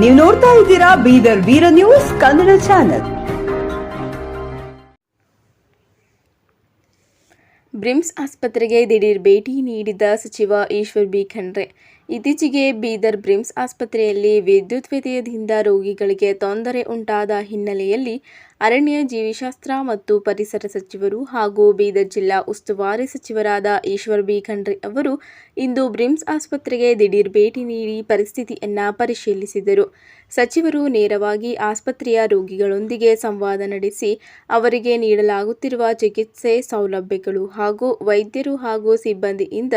ನೀವು ನೋಡ್ತಾ ಇದ್ದೀರಾ Bidar Veera news Kannada channel. BRIMS ಆಸ್ಪತ್ರೆಗೆ ದಿಢೀರ್ ಭೇಟಿ ನೀಡಿದ ಸಚಿವ ಈಶ್ವರ್ ಬಿ. ಖಂಡ್ರೆ. ಇತ್ತೀಚೆಗೆ ಬೀದರ್ ಬ್ರಿಮ್ಸ್ ಆಸ್ಪತ್ರೆಯಲ್ಲಿ ವಿದ್ಯುತ್ ವ್ಯತ್ಯಯದಿಂದ ರೋಗಿಗಳಿಗೆ ತೊಂದರೆ ಉಂಟಾದ ಹಿನ್ನೆಲೆಯಲ್ಲಿ ಅರಣ್ಯ ಜೀವಿಶಾಸ್ತ್ರ ಮತ್ತು ಪರಿಸರ ಸಚಿವರು ಹಾಗೂ ಬೀದರ್ ಜಿಲ್ಲಾ ಉಸ್ತುವಾರಿ ಸಚಿವರಾದ ಈಶ್ವರ್ ಬಿ. ಖಂಡ್ರೆ ಅವರು ಇಂದು ಬ್ರಿಮ್ಸ್ ಆಸ್ಪತ್ರೆಗೆ ದಿಢೀರ್ ಭೇಟಿ ನೀಡಿ ಪರಿಸ್ಥಿತಿಯನ್ನು ಪರಿಶೀಲಿಸಿದರು. ಸಚಿವರು ನೇರವಾಗಿ ಆಸ್ಪತ್ರೆಯ ರೋಗಿಗಳೊಂದಿಗೆ ಸಂವಾದ ನಡೆಸಿ ಅವರಿಗೆ ನೀಡಲಾಗುತ್ತಿರುವ ಚಿಕಿತ್ಸೆ ಸೌಲಭ್ಯಗಳು ಹಾಗೂ ವೈದ್ಯರು ಹಾಗೂ ಸಿಬ್ಬಂದಿಯಿಂದ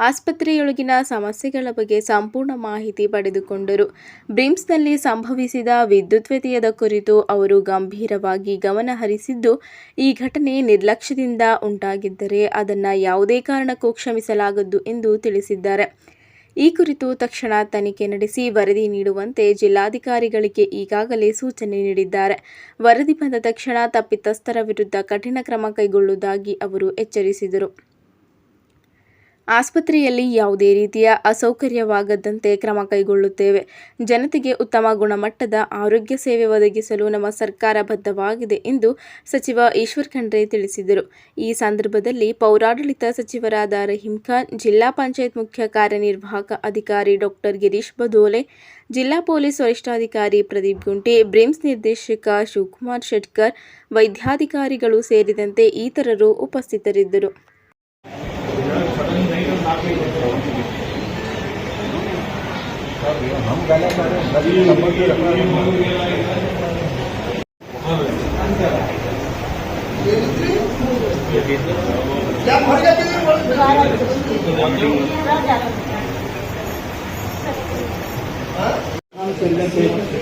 ಆಸ್ಪತ್ರೆಯೊಳಗಿನ ಸಮಸ್ಯೆಗಳ ಬಗ್ಗೆ ಸಂಪೂರ್ಣ ಮಾಹಿತಿ ಪಡೆದುಕೊಂಡರು. ಬ್ರಿಮ್ಸ್ನಲ್ಲಿ ಸಂಭವಿಸಿದ ವಿದ್ಯುತ್ ವ್ಯತ್ಯಯದ ಕುರಿತು ಅವರು ಗಂಭೀರವಾಗಿ ಗಮನ ಹರಿಸಿದ್ದು ಈ ಘಟನೆ ನಿರ್ಲಕ್ಷ್ಯದಿಂದ ಉಂಟಾಗಿದ್ದರೆ ಅದನ್ನು ಯಾವುದೇ ಕಾರಣಕ್ಕೂ ಕ್ಷಮಿಸಲಾಗದ್ದು ಎಂದು ತಿಳಿಸಿದ್ದಾರೆ. ಈ ಕುರಿತು ತಕ್ಷಣ ತನಿಖೆ ನಡೆಸಿ ವರದಿ ನೀಡುವಂತೆ ಜಿಲ್ಲಾಧಿಕಾರಿಗಳಿಗೆ ಈಗಾಗಲೇ ಸೂಚನೆ ನೀಡಿದ್ದಾರೆ. ವರದಿ ಬಂದ ತಕ್ಷಣ ತಪ್ಪಿತಸ್ಥರ ವಿರುದ್ಧ ಕಠಿಣ ಕ್ರಮ ಕೈಗೊಳ್ಳುವುದಾಗಿ ಅವರು ಎಚ್ಚರಿಸಿದರು. ಆಸ್ಪತ್ರೆಯಲ್ಲಿ ಯಾವುದೇ ರೀತಿಯ ಅಸೌಕರ್ಯವಾಗದಂತೆ ಕ್ರಮ ಕೈಗೊಳ್ಳುತ್ತೇವೆ. ಜನತೆಗೆ ಉತ್ತಮ ಗುಣಮಟ್ಟದ ಆರೋಗ್ಯ ಸೇವೆ ಒದಗಿಸಲು ನಮ್ಮ ಸರ್ಕಾರ ಬದ್ಧವಾಗಿದೆ ಎಂದು ಸಚಿವ ಈಶ್ವರ್ ಖಂಡ್ರೆ ತಿಳಿಸಿದರು. ಈ ಸಂದರ್ಭದಲ್ಲಿ ಪೌರಾಡಳಿತ ಸಚಿವರಾದ ರಹೀಂ ಖಾನ್, ಜಿಲ್ಲಾ ಪಂಚಾಯತ್ ಮುಖ್ಯ ಕಾರ್ಯನಿರ್ವಾಹಕ ಅಧಿಕಾರಿ ಡಾಕ್ಟರ್ ಗಿರೀಶ್ ಬದೋಲೆ, ಜಿಲ್ಲಾ ಪೊಲೀಸ್ ವರಿಷ್ಠಾಧಿಕಾರಿ ಪ್ರದೀಪ್ ಗುಂಟಿ, ಬ್ರಿಮ್ಸ್ ನಿರ್ದೇಶಕ ಶಿವಕುಮಾರ್ ಶೆಟ್ಕರ್, ವೈದ್ಯಾಧಿಕಾರಿಗಳು ಸೇರಿದಂತೆ ಇತರರು ಉಪಸ್ಥಿತರಿದ್ದರು ನಾನು ಸೇರಿದಂತೆ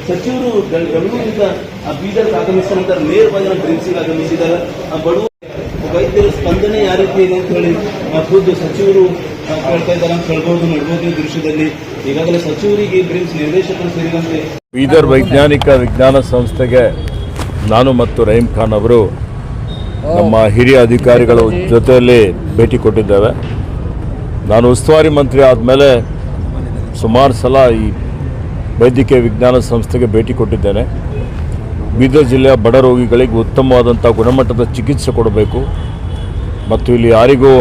ಸಚಿವರು ಬೆಂಗಳೂರಿನಿಂದ ಬೀದರ್ಗೆ ಆಗಮಿಸಿದ ನೇರವಾಗಿ ನಮ್ಮ ಬ್ರಿಮ್ಸಿಗೆ ಆಗಮಿಸಿದ್ದಾರೆ. ಆ ಬಡವ ವೈದ್ಯರ ಸ್ಪಂದನೆ ಯಾವ ಅಂತ ಹೇಳಿ ಖುದ್ದು ಸಚಿವರು ಬೀದರ್ ವೈಜ್ಞಾನಿಕ ವಿಜ್ಞಾನ ಸಂಸ್ಥೆಗೆ ನಾನು ಮತ್ತು ರಹೀಂ ಖಾನ್ ಅವರು ನಮ್ಮ ಹಿರಿಯ ಅಧಿಕಾರಿಗಳ ಜೊತೆಯಲ್ಲಿ ಭೇಟಿ ಕೊಟ್ಟಿದ್ದೇವೆ. ನಾನು ಉಸ್ತುವಾರಿ ಮಂತ್ರಿ ಆದಮೇಲೆ ಸುಮಾರು ಸಲ ಈ ವೈದ್ಯಕೀಯ ವಿಜ್ಞಾನ ಸಂಸ್ಥೆಗೆ ಭೇಟಿ ಕೊಟ್ಟಿದ್ದೇನೆ. ಬೀದರ್ ಜಿಲ್ಲೆಯ ಬಡ ರೋಗಿಗಳಿಗೆ ಉತ್ತಮವಾದಂಥ ಗುಣಮಟ್ಟದ ಚಿಕಿತ್ಸೆ ಕೊಡಬೇಕು. ಮತ್ತು ಇಲ್ಲಿ ಯಾರಿಗೂ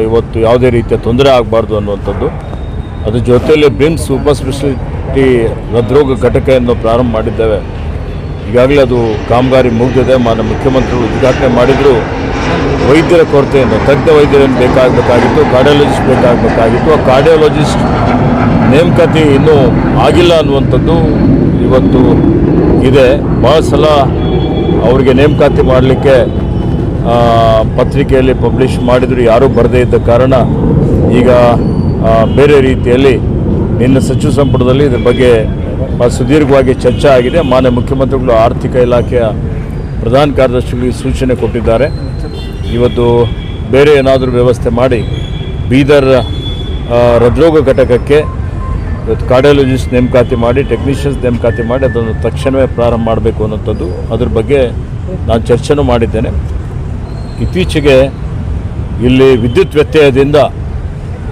ಇವತ್ತು ಯಾವುದೇ ರೀತಿಯ ತೊಂದರೆ ಆಗಬಾರ್ದು ಅನ್ನುವಂಥದ್ದು. ಅದ್ರ ಜೊತೆಯಲ್ಲಿ ಬ್ರಿಮ್ಸ್ ಸೂಪರ್ ಸ್ಪೆಷಾಲಿಟಿ ಹೃದ್ರೋಗ ಘಟಕವನ್ನು ಪ್ರಾರಂಭ ಮಾಡಿದ್ದೇವೆ. ಈಗಾಗಲೇ ಅದು ಕಾಮಗಾರಿ ಮುಗಿದಿದೆ. ಮಾನ್ಯ ಮುಖ್ಯಮಂತ್ರಿಗಳು ಉದ್ಘಾಟನೆ ಮಾಡಿದರೂ. ವೈದ್ಯರ ಕೊರತೆಯನ್ನು, ತಜ್ಞ ವೈದ್ಯರನ್ನು ಬೇಕಾಗಬೇಕಾಗಿತ್ತು, ಕಾರ್ಡಿಯಾಲಜಿಸ್ಟ್ ಬೇಕಾಗಬೇಕಾಗಿತ್ತು. ಆ ಕಾರ್ಡಿಯಾಲಜಿಸ್ಟ್ ನೇಮಕಾತಿ ಇನ್ನೂ ಆಗಿಲ್ಲ ಅನ್ನುವಂಥದ್ದು ಇವತ್ತು ಇದೆ. ಭಾಳ ಸಲ ಅವರಿಗೆ ನೇಮಕಾತಿ ಮಾಡಲಿಕ್ಕೆ ಪತ್ರಿಕೆಯಲ್ಲಿ ಪಬ್ಲಿಷ್ ಮಾಡಿದರೂ, ಯಾರೂ ಬರದೇ ಇದ್ದ ಕಾರಣ ಈಗ ಬೇರೆ ರೀತಿಯಲ್ಲಿ ನಿನ್ನ ಸಚಿವ ಸಂಪುಟದಲ್ಲಿ ಇದ್ರ ಬಗ್ಗೆ ಸುದೀರ್ಘವಾಗಿ ಚರ್ಚೆ ಆಗಿದೆ. ಮಾನ್ಯ ಮುಖ್ಯಮಂತ್ರಿಗಳು, ಆರ್ಥಿಕ ಇಲಾಖೆಯ ಪ್ರಧಾನ ಕಾರ್ಯದರ್ಶಿಗಳಿಗೆ ಸೂಚನೆ ಕೊಟ್ಟಿದ್ದಾರೆ. ಇವತ್ತು ಬೇರೆ ಏನಾದರೂ ವ್ಯವಸ್ಥೆ ಮಾಡಿ, ಬೀದರ್ ಹೃದ್ರೋಗ ಘಟಕಕ್ಕೆ ಇವತ್ತು ಕಾರ್ಡಿಯಾಲಜಿಸ್ಟ್ ನೇಮಕಾತಿ ಮಾಡಿ, ಟೆಕ್ನಿಷಿಯನ್ಸ್ ನೇಮಕಾತಿ ಮಾಡಿ, ಅದನ್ನು ತಕ್ಷಣವೇ ಪ್ರಾರಂಭ ಮಾಡಬೇಕು ಅನ್ನೋಂಥದ್ದು ಅದ್ರ ಬಗ್ಗೆ ನಾನು ಚರ್ಚೆನೂ ಮಾಡಿದ್ದೇನೆ. ಇತ್ತೀಚೆಗೆ ಇಲ್ಲಿ ವಿದ್ಯುತ್ ವ್ಯತ್ಯಯದಿಂದ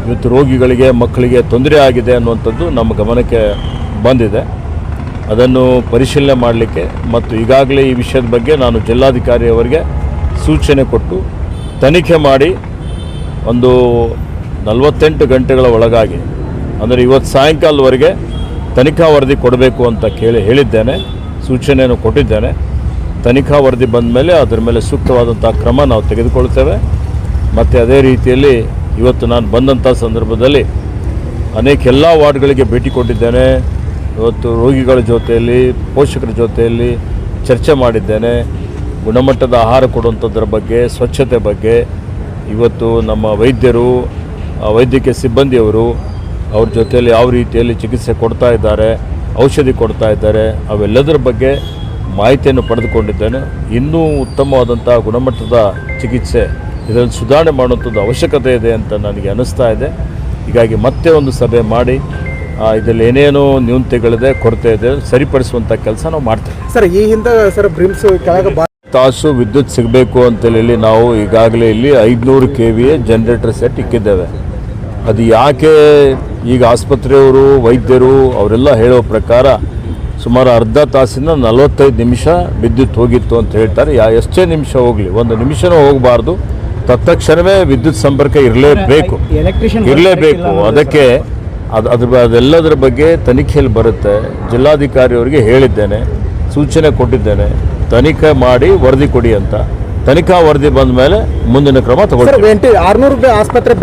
ಇವತ್ತು ರೋಗಿಗಳಿಗೆ, ಮಕ್ಕಳಿಗೆ ತೊಂದರೆ ಆಗಿದೆ ಅನ್ನುವಂಥದ್ದು ನಮ್ಮ ಗಮನಕ್ಕೆ ಬಂದಿದೆ. ಅದನ್ನು ಪರಿಶೀಲನೆ ಮಾಡಲಿಕ್ಕೆ ಮತ್ತು ಈಗಾಗಲೇ ಈ ವಿಷಯದ ಬಗ್ಗೆ ನಾನು ಜಿಲ್ಲಾಧಿಕಾರಿಯವರಿಗೆ ಸೂಚನೆ ಕೊಟ್ಟು ತನಿಖೆ ಮಾಡಿ ಒಂದು ನಲವತ್ತೆಂಟು ಗಂಟೆಗಳ ಒಳಗಾಗಿ, ಅಂದರೆ ಇವತ್ತು ಸಾಯಂಕಾಲದವರೆಗೆ ತನಿಖಾ ವರದಿ ಕೊಡಬೇಕು ಅಂತ ಕೇಳಿ ಹೇಳಿದ್ದೇನೆ, ಸೂಚನೆಯನ್ನು ಕೊಟ್ಟಿದ್ದೇನೆ. ತನಿಖಾ ವರದಿ ಬಂದ ಮೇಲೆ ಅದರ ಮೇಲೆ ಸೂಕ್ತವಾದಂಥ ಕ್ರಮ ನಾವು ತೆಗೆದುಕೊಳ್ತೇವೆ ಮತ್ತು ಅದೇ ರೀತಿಯಲ್ಲಿ ಇವತ್ತು ನಾನು ಬಂದಂಥ ಸಂದರ್ಭದಲ್ಲಿ ಅನೇಕ ಎಲ್ಲ ವಾರ್ಡ್ಗಳಿಗೆ ಭೇಟಿ ಕೊಟ್ಟಿದ್ದೇನೆ. ಇವತ್ತು ರೋಗಿಗಳ ಜೊತೆಯಲ್ಲಿ, ಪೋಷಕರ ಜೊತೆಯಲ್ಲಿ ಚರ್ಚೆ ಮಾಡಿದ್ದೇನೆ. ಗುಣಮಟ್ಟದ ಆಹಾರ ಕೊಡುವಂಥದ್ರ ಬಗ್ಗೆ, ಸ್ವಚ್ಛತೆ ಬಗ್ಗೆ. ಇವತ್ತು ನಮ್ಮ ವೈದ್ಯರು ವೈದ್ಯಕೀಯ ಸಿಬ್ಬಂದಿಯವರು ಅವ್ರ ಜೊತೆಯಲ್ಲಿ ಯಾವ ರೀತಿಯಲ್ಲಿ ಚಿಕಿತ್ಸೆ ಕೊಡ್ತಾ ಇದ್ದಾರೆ, ಔಷಧಿ ಕೊಡ್ತಾ ಇದ್ದಾರೆ, ಅವೆಲ್ಲದರ ಬಗ್ಗೆ ಮಾಹಿತಿಯನ್ನು ಪಡೆದುಕೊಂಡಿದ್ದೇನೆ. ಇನ್ನೂ ಉತ್ತಮವಾದಂಥ ಗುಣಮಟ್ಟದ ಚಿಕಿತ್ಸೆ ಇದರಲ್ಲಿ ಸುಧಾರಣೆ ಮಾಡುವಂಥದ್ದು ಅವಶ್ಯಕತೆ ಇದೆ ಅಂತ ನನಗೆ ಅನ್ನಿಸ್ತಾ ಇದೆ. ಹೀಗಾಗಿ ಮತ್ತೆ ಒಂದು ಸಭೆ ಮಾಡಿ ಇದರಲ್ಲಿ ಏನೇನೋ ನ್ಯೂನತೆಗಳಿದೆ ಕೊರತೆ ಇದೆ ಸರಿಪಡಿಸುವಂಥ ಕೆಲಸ ನಾವು ಮಾಡ್ತೇವೆ. ಸರ್ ಈ ಹಿಂದೆ ಸರ್ ಬ್ರಿಮ್ಸ್ ಕೆಳಗೆ ತಾಸು ವಿದ್ಯುತ್ ಸಿಗಬೇಕು ಅಂತೇಳಿ ನಾವು ಈಗಾಗಲೇ ಇಲ್ಲಿ ಐದುನೂರು ಕೆ ವಿಯ ಜನರೇಟರ್ ಸೆಟ್ ಇಕ್ಕಿದ್ದೇವೆ. ಅದು ಯಾಕೆ ಈಗ ಆಸ್ಪತ್ರೆಯವರು ವೈದ್ಯರು ಅವರೆಲ್ಲ ಹೇಳೋ ಪ್ರಕಾರ ಸುಮಾರು ಅರ್ಧ ತಾಸಿಂದ ನಲವತ್ತೈದು ನಿಮಿಷ ವಿದ್ಯುತ್ ಹೋಗಿತ್ತು ಅಂತ ಹೇಳ್ತಾರೆ. ಯಾ ಎಷ್ಟೇ ನಿಮಿಷ ಹೋಗಲಿ ಒಂದು ನಿಮಿಷನೂ ಹೋಗಬಾರ್ದು. ತತ್ಕ್ಷಣವೇ ವಿದ್ಯುತ್ ಸಂಪರ್ಕ ಇರಲೇಬೇಕು. ಇರಲೇಬೇಕು. ಅದಕ್ಕೆ ಅದು ಅದ್ರ ಅದೆಲ್ಲದರ ಬಗ್ಗೆ ತನಿಖೆಯಲ್ಲಿ ಬರುತ್ತೆ. ಜಿಲ್ಲಾಧಿಕಾರಿಯವರಿಗೆ ಹೇಳಿದ್ದೇನೆ ಸೂಚನೆ ಕೊಟ್ಟಿದ್ದೇನೆ. ತನಿಖೆ ಮಾಡಿ ವರದಿ ಕೊಡಿ ಅಂತ. ತನಿಖಾ ವರದಿ ಬಂದ ಮೇಲೆ ಮುಂದಿನ ಕ್ರಮ ರೂಪಾಯಿ ಆಸ್ಪತ್ರೆ